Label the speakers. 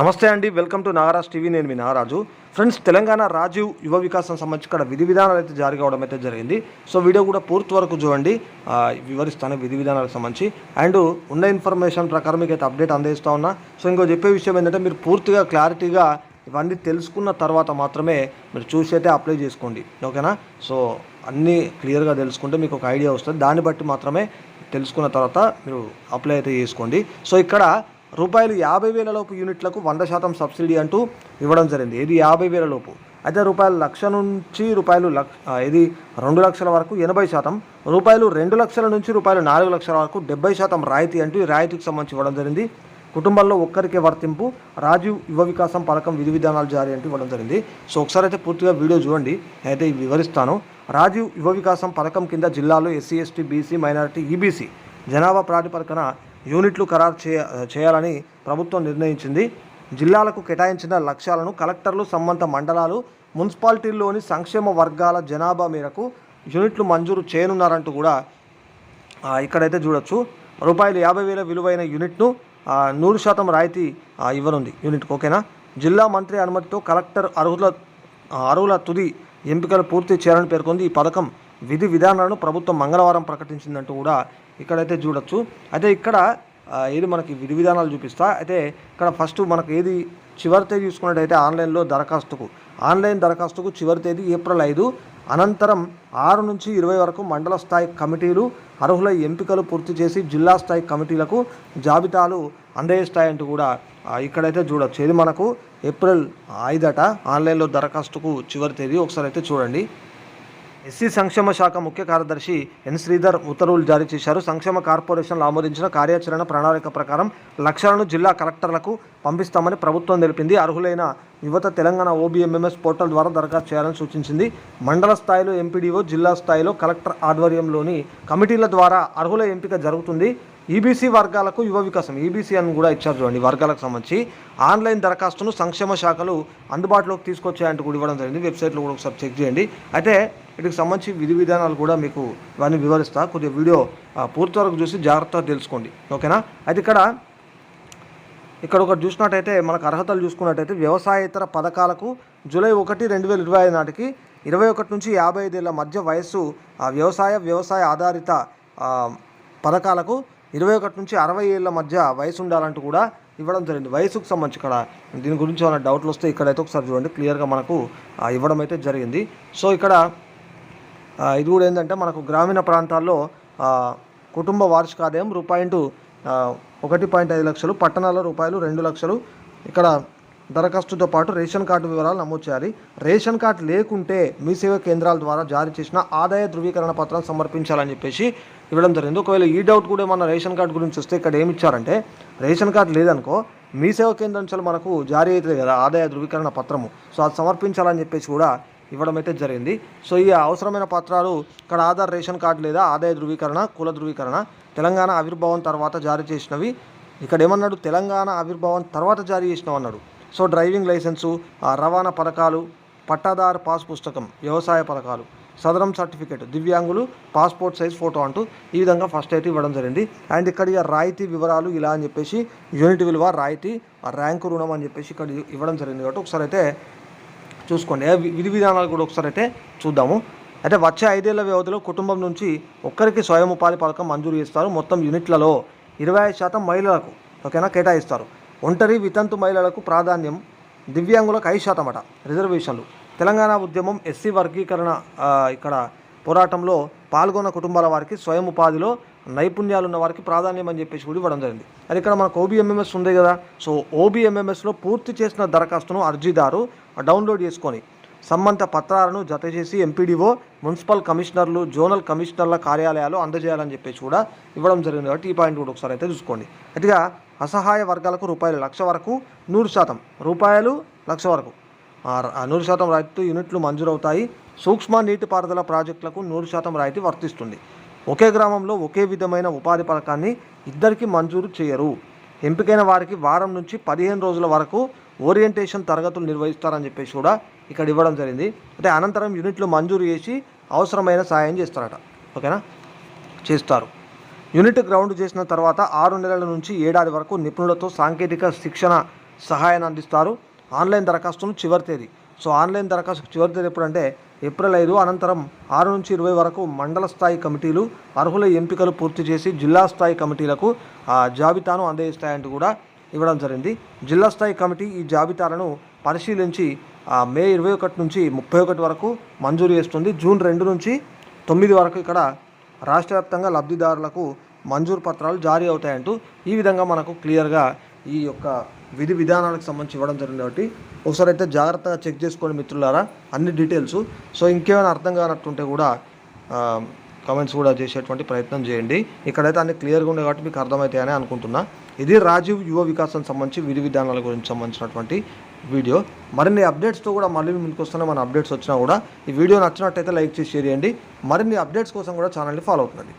Speaker 1: నమస్తే అండి welcome to Nagaraj TV నేను మీ నాగరాజు. ఫ్రెండ్స్ తెలంగాణ రాజీవ్ యువ వికాసం సంబంధించి ఇక్కడ విధి విధానాలు అయితే జారీ కావడం అయితే జరిగింది. సో వీడియో కూడా పూర్తి వరకు చూడండి. వివరిస్తాను విధి విధానాలకు సంబంధించి. అండ్ ఉన్న ఇన్ఫర్మేషన్ ప్రకారం మీకు అయితే అప్డేట్ అందిస్తూ ఉన్నా. సో ఇంకో చెప్పే విషయం ఏంటంటే మీరు పూర్తిగా క్లారిటీగా ఇవన్నీ తెలుసుకున్న తర్వాత మాత్రమే మీరు చూసి అయితే అప్లై చేసుకోండి. ఓకేనా? సో అన్నీ క్లియర్గా తెలుసుకుంటే మీకు ఒక ఐడియా వస్తుంది. దాన్ని బట్టి మాత్రమే తెలుసుకున్న తర్వాత మీరు అప్లై అయితే చేసుకోండి. సో ఇక్కడ రూపాయలు యాభై వేల లోపు యూనిట్లకు వంద శాతం సబ్సిడీ అంటూ ఇవ్వడం జరిగింది. ఇది యాభై వేల లోపు. అయితే రూపాయలు లక్ష నుంచి రూపాయలు లక్ష ఇది రెండు లక్షల వరకు ఎనభై శాతం రూపాయలు రెండు లక్షల నుంచి రూపాయలు నాలుగు లక్షల వరకు డెబ్బై శాతం రాయితీ అంటూ ఈ రాయితీకి సంబంధించి ఇవ్వడం జరిగింది. కుటుంబంలో ఒక్కరికే వర్తింపు రాజీవ్ యువ వికాసం పథకం విధి విధానాలు జారీ అంటూ ఇవ్వడం జరిగింది. సో ఒకసారి అయితే పూర్తిగా వీడియో చూడండి అయితే వివరిస్తాను. రాజీవ్ యువ వికాసం పథకం కింద జిల్లాలో SC ST BC minority EBC జనాభా ప్రాతిపదికన యూనిట్లు ఖరారు చేయ చేయాలని ప్రభుత్వం నిర్ణయించింది. జిల్లాలకు కేటాయించిన లక్ష్యాలను కలెక్టర్లు సంబంధ మండలాలు మున్సిపాలిటీల్లోని సంక్షేమ వర్గాల జనాభా మేరకు యూనిట్లు మంజూరు చేయనున్నారంటూ కూడా ఇక్కడైతే చూడొచ్చు. రూపాయలు యాభై వేల విలువైన యూనిట్ను నూరు శాతం రాయితీ ఇవ్వనుంది యూనిట్కి ఓకేనా? జిల్లా మంత్రి అనుమతితో కలెక్టర్ అర్హుల అర్హుల తుది ఎంపికలు పూర్తి చేయాలని పేర్కొంది ఈ పథకం. విధి విధానాలను ప్రభుత్వం మంగళవారం ప్రకటించిందంటూ కూడా ఇక్కడైతే చూడొచ్చు. అయితే ఇక్కడ ఏది మనకి విధి విధానాలు చూపిస్తా అయితే ఇక్కడ ఫస్ట్ మనకు ఏది చివరి తేదీ చూసుకున్నట్టయితే ఆన్లైన్లో దరఖాస్తుకు. ఆన్లైన్ దరఖాస్తుకు చివరి తేదీ ఏప్రిల్ ఐదు. అనంతరం ఆరు నుంచి ఇరవై వరకు మండల స్థాయి కమిటీలు అర్హుల ఎంపికలు పూర్తి చేసి జిల్లా స్థాయి కమిటీలకు జాబితాలు అందజేస్తాయంటూ కూడా ఇక్కడైతే చూడొచ్చు. ఇది మనకు ఏప్రిల్ ఐదట ఆన్లైన్లో దరఖాస్తుకు చివరి తేదీ ఒకసారి అయితే చూడండి. ఎస్సీ సంక్షేమ శాఖ ముఖ్య కార్యదర్శి ఎన్ శ్రీధర్ ఉత్తర్వులు జారీ చేశారు. సంక్షేమ కార్పొరేషన్లు ఆమోదించిన కార్యాచరణ ప్రణాళిక ప్రకారం లక్షలను జిల్లా కలెక్టర్లకు పంపిస్తామని ప్రభుత్వం తెలిపింది. అర్హులైన యువత తెలంగాణ ఓబీఎంఎంఎస్ పోర్టల్ ద్వారా దరఖాస్తు చేయాలని సూచించింది. మండల స్థాయిలో ఎంపీడీఓ జిల్లా స్థాయిలో కలెక్టర్ ఆధ్వర్యంలోని కమిటీల ద్వారా అర్హుల ఎంపిక జరుగుతుంది. ఈబీసీ వర్గాలకు యువ వికాసం ఈబీసీ అని కూడా ఇచ్చారు చూడండి వర్గాలకు సంబంధించి. ఆన్లైన్ దరఖాస్తును సంక్షేమ శాఖలు అందుబాటులోకి తీసుకొచ్చాయంటూ కూడా ఇవ్వడం జరిగింది. వెబ్సైట్లో కూడా ఒకసారి చెక్ చేయండి. అయితే వీటికి సంబంధించి విధి విధానాలు కూడా మీకు ఇవన్నీ వివరిస్తా. కొద్దిగా వీడియో పూర్తి వరకు చూసి జాగ్రత్తగా తెలుసుకోండి. ఓకేనా? అయితే ఇక్కడ ఇక్కడ ఒకటి చూసినట్టయితే మనకు అర్హతలు చూసుకున్నట్టయితే వ్యవసాయేతర పథకాలకు జూలై ఒకటి రెండు వేల ఇరవై ఐదు నాటికి ఇరవై ఒకటి నుంచి యాభై ఐదేళ్ళ మధ్య వయస్సు ఆ వ్యవసాయ వ్యవసాయ ఆధారిత పథకాలకు ఇరవై ఒకటి నుంచి అరవై ఏళ్ళ మధ్య వయసు ఉండాలంటూ కూడా ఇవ్వడం జరిగింది. వయసుకు సంబంధించి ఇక్కడ దీని గురించి ఏమైనా డౌట్లు వస్తే ఇక్కడైతే ఒకసారి చూడండి. క్లియర్గా మనకు ఇవ్వడం అయితే జరిగింది. సో ఇక్కడ ఇది కూడా ఏంటంటే మనకు గ్రామీణ ప్రాంతాల్లో కుటుంబ వార్షిక ఆదాయం రూపాయి ఒకటి పాయింట్ ఐదు లక్షలు పట్టణాల రూపాయలు రెండు లక్షలు. ఇక్కడ దరఖాస్తుతో పాటు రేషన్ కార్డు వివరాలు నమోదు చేయాలి. రేషన్ కార్డు లేకుంటే మీ సేవ కేంద్రాల ద్వారా జారీ చేసిన ఆదాయ ధృవీకరణ పత్రం సమర్పించాలని చెప్పేసి ఇవ్వడం జరిగింది. ఒకవేళ ఈ డౌట్ కూడా మన రేషన్ కార్డు గురించి వస్తే ఇక్కడ ఏమి ఇచ్చారంటే రేషన్ కార్డు లేదనుకో మీ సేవ కేంద్రం నుంచి మనకు జారీ అవుతుంది కదా ఆదాయ ధృవీకరణ పత్రము. సో అది సమర్పించాలని చెప్పేసి కూడా ఇవ్వడం అయితే జరిగింది. సో ఈ అవసరమైన పత్రాలు ఇక్కడ ఆధార్ రేషన్ కార్డు లేదా ఆదాయ ధృవీకరణ కుల ధృవీకరణ తెలంగాణ ఆవిర్భావం తర్వాత జారీ చేసినవి. ఇక్కడ ఏమన్నాడు? తెలంగాణ ఆవిర్భావం తర్వాత జారీ చేసినావు అన్నాడు సో డ్రైవింగ్ లైసెన్సు ఆ రవాణా పథకాలు పట్టాదారు పాస్ పుస్తకం వ్యవసాయ పథకాలు సదరం సర్టిఫికేట్ దివ్యాంగులు పాస్పోర్ట్ సైజ్ ఫోటో అంటూ ఈ విధంగా ఫస్ట్ అయితే ఇవ్వడం జరిగింది. అండ్ ఇక్కడ రాయితీ వివరాలు ఇలా అని చెప్పేసి యూనిట్ విలువ రాయితీ ఆ ర్యాంకు రుణం అని చెప్పేసి ఇక్కడ ఇవ్వడం జరిగింది కాబట్టి ఒకసారి అయితే చూసుకోండి. విధి విధానాలు కూడా ఒకసారి అయితే చూద్దాము. అయితే వచ్చే ఐదేళ్ళ వ్యవధిలో కుటుంబం నుంచి ఒక్కరికి స్వయం ఉపాధి పథకం మంజూరు చేస్తారు. మొత్తం యూనిట్లలో ఇరవై ఐదు శాతం మహిళలకు ఓకేనా కేటాయిస్తారు. ఒంటరి వితంతు మహిళలకు ప్రాధాన్యం దివ్యాంగులకు ఐదు శాతం అట రిజర్వేషన్లు. తెలంగాణ ఉద్యమం ఎస్సీ వర్గీకరణ ఇక్కడ పోరాటంలో పాల్గొన్న కుటుంబాల వారికి స్వయం ఉపాధిలో నైపుణ్యాలు ఉన్న వారికి ప్రాధాన్యం అని చెప్పేసి కూడా ఇవ్వడం జరిగింది. అది ఇక్కడ మనకు ఓబీఎంఎంఎస్ ఉంది కదా. సో ఓబీఎంఎంఎస్లో పూర్తి చేసిన దరఖాస్తును అర్జీదారు డౌన్లోడ్ చేసుకొని సంబంధ పత్రాలను జత చేసి ఎంపీడీఓ మున్సిపల్ కమిషనర్లు జోనల్ కమిషనర్ల కార్యాలయాలు అందజేయాలని చెప్పేసి కూడా ఇవ్వడం జరిగింది కాబట్టి ఈ పాయింట్ కూడా ఒకసారి అయితే చూసుకోండి. అటుగా అసహాయ వర్గాలకు రూపాయలు లక్ష వరకు నూరు శాతం రూపాయలు లక్ష వరకు. నూరు శాతం రాయితీ యూనిట్లు మంజూరవుతాయి. సూక్ష్మ నీటిపారుదల ప్రాజెక్టులకు నూరు శాతం రాయితీ వర్తిస్తుంది. ఒకే గ్రామంలో ఒకే విధమైన ఉపాధి పథకాన్ని ఇద్దరికి మంజూరు చేయరు. ఎంపికైన వారికి వారం నుంచి పదిహేను రోజుల వరకు ఓరియంటేషన్ తరగతులు నిర్వహిస్తారని చెప్పేసి కూడా ఇక్కడ ఇవ్వడం జరిగింది. అంటే అనంతరం యూనిట్లు మంజూరు చేసి అవసరమైన సాయం చేస్తారట. ఓకేనా? చేస్తారు. యూనిట్ గ్రౌండ్ చేసిన తర్వాత ఆరు నెలల నుంచి ఏడాది వరకు నిపుణులతో సాంకేతిక శిక్షణ సహాయాన్ని అందిస్తారు. ఆన్లైన్ దరఖాస్తును చివరి తేదీ. సో ఆన్లైన్ దరఖాస్తు చివరి తేదీ ఎప్పుడంటే ఏప్రిల్ ఐదు అనంతరం ఆరు నుంచి ఇరవై వరకు మండల స్థాయి కమిటీలు అర్హుల ఎంపికలు పూర్తి చేసి జిల్లా స్థాయి కమిటీలకు ఆ జాబితాను అందజేస్తాయంటూ కూడా ఇవ్వడం జరిగింది. జిల్లా స్థాయి కమిటీ ఈ జాబితాలను పరిశీలించి మే ఇరవై ఒకటి నుంచి ముప్పై ఒకటి వరకు మంజూరు చేస్తుంది. జూన్ రెండు నుంచి తొమ్మిది వరకు ఇక్కడ రాష్ట్ర వ్యాప్తంగా లబ్ధిదారులకు మంజూరు పత్రాలు జారీ అవుతాయంటూ ఈ విధంగా మనకు క్లియర్గా ఈ యొక్క విధి విధానాలకు సంబంధించి ఇవ్వడం జరిగింది కాబట్టి ఒకసారి అయితే జాగ్రత్తగా చెక్ చేసుకోండి మిత్రులారా అన్ని డీటెయిల్స్. సో ఇంకేమైనా అర్థం కానట్టుంటే కూడా కమెంట్స్ కూడా చేసేటువంటి ప్రయత్నం చేయండి. ఇక్కడైతే అన్ని క్లియర్గా ఉండే కాబట్టి మీకు అర్థమవుతాయని అనుకుంటున్నా. ఇది రాజీవ్ యువ వికాసం సంబంధించి విధి విధానాల గురించి సంబంధించినటువంటి వీడియో. మరిన్ని అప్డేట్స్తో కూడా మళ్ళీ ముందుకు వస్తున్న మన అప్డేట్స్ వచ్చినా కూడా ఈ వీడియో నచ్చినట్టయితే లైక్ చేసి షేర్ చేయండి. మరిన్ని అప్డేట్స్ కోసం కూడా ఛానల్ని ఫాలో అవుతుంది